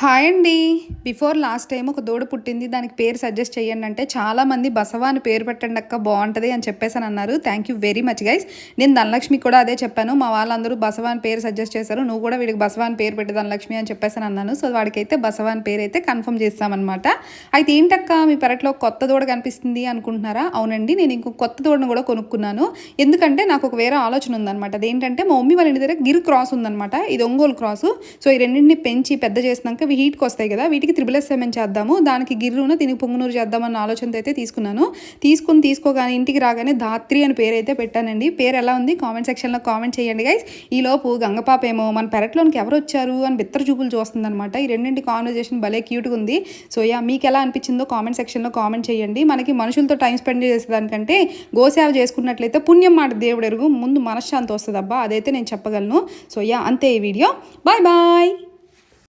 Hi అండి. Before last time ఒక దూడ పుట్టింది దానికి పేరు సజెస్ట్ చేయండి అంటే చాలామంది బసవ అని పేరు పెట్టండి అక్క బాగుంటుంది అని చెప్పేసి అని అన్నారు. Thank you very much guys నేను ధనలక్ష్మి కూడా అదే చెప్పాను. మా వాళ్ళందరూ బసవ అని పేరు సజెస్ట్ చేశారు. నువ్వు కూడా వీడికి బసవ అని పేరు పెట్టి ధనలక్ష్మి అని చెప్పేసి అని అన్నాను. సో వాడికైతే బసవ అని పేరు అయితే కన్ఫర్మ్ చేస్తామన్నమాట. అయితే ఏంటక్క మీ పెరట్లో కొత్త దూడ కనిపిస్తుంది అనుకుంటున్నారా? అవునండి నేను ఇంకో కొత్త దూడను కూడా కొనుక్కున్నాను. ఎందుకంటే నాకు ఒక వేరే ఆలోచన ఉందన్నమాట. అదేంటంటే మా మమ్మీ వాళ్ళ ఇంటి దగ్గర గిర్ క్రాస్ ఉందన్నమాట. ఇది ఒంగోలు క్రాసు. సో ఈ రెండింటిని పెంచి పెద్ద చేసినాక అవి హీట్కి వస్తాయి కదా వీటికి త్రిబుల్ ఎస్ సెవెన్ చేద్దాము? దానికి గిర్రును దీనికి పొంగునూరు చేద్దామన్న ఆలోచనతో అయితే తీసుకున్నాను. తీసుకుని తీసుకోగానే ఇంటికి రాగానే ధాత్రి అని పేరు అయితే పెట్టానండి. పేరు ఎలా ఉంది? కామెంట్ సెక్షన్లో కామెంట్ చేయండి గైస్ ఈలోపు గంగపాప ఏమో మన పెరట్లోనికి ఎవరు వచ్చారు అని బిత్తర చూపులు చూస్తుందన్నమాట. ఈ రెండింటి కాన్వర్జేషన్ భలే క్యూట్గా ఉంది. సో యా మీకు ఎలా అనిపించిందో కామెంట్ సెక్షన్లో కామెంట్ చేయండి. మనకి మనుషులతో టైం స్పెండ్ చేసేదానికంటే గోసేవ చేసుకున్నట్లయితే పుణ్యం మాట దేవుడు ఎరుగు ముందు మనశ్శాంతి వస్తుంది అబ్బా అదైతే నేను చెప్పగలను. సో యా అంతే ఈ వీడియో బాయ్ బాయ్